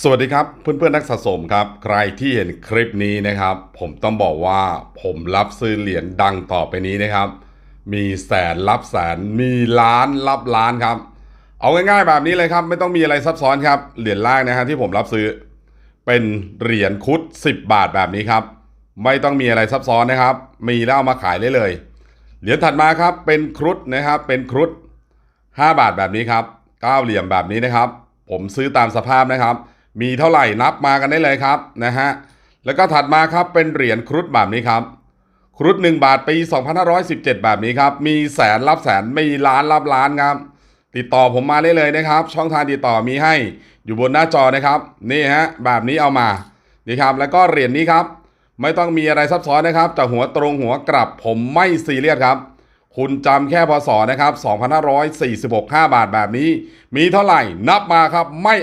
สวัสดีครับเพื่อนๆนักสะสมครับ ใครที่เห็นคลิปนี้นะครับ ผมต้องบอกว่าผมรับซื้อเหรียญดังต่อไปนี้นะครับ มีแสนรับแสนมีล้านรับล้านครับ เอาง่ายๆแบบนี้เลยครับไม่ต้องมีอะไรซับซ้อนครับเหรียญแรกนะฮะที่ผมรับซื้อ เป็นเหรียญคุด 10 บาทแบบนี้ครับ ไม่ต้องมีอะไรซับซ้อนนะครับ มีแล้วเอามาขายได้เลยเหรียญถัดมาครับเป็นครุฑนะครับเป็นครุฑ5บาทแบบนี้ครับ9เหลี่ยมแบบนี้นะครับ ผมซื้อตามสภาพนะครับ มีเท่าไหร่นับมากันได้เลยครับนะฮะแล้วก็ถัดมาครับเป็นเหรียญครุฑแบบนี้ครับ ครุฑ1บาทปี 2517 แบบนี้ครับ มีแสนรับแสนมีล้านรับล้านครับ ติดต่อผมมาได้เลยนะครับ ช่องทางติดต่อมีให้อยู่บนหน้าจอนะครับ นี่ฮะแบบนี้เอามานี่ครับ แล้วก็เหรียญนี้ครับ ไม่ต้องมีอะไรซับซ้อนนะครับจากหัวตรงหัวกลับผมไม่ซีเรียสครับ คุณจำแค่พศนะครับ 2546 5 บาทแบบนี้ มีเท่าไหร่นับมาครับไม่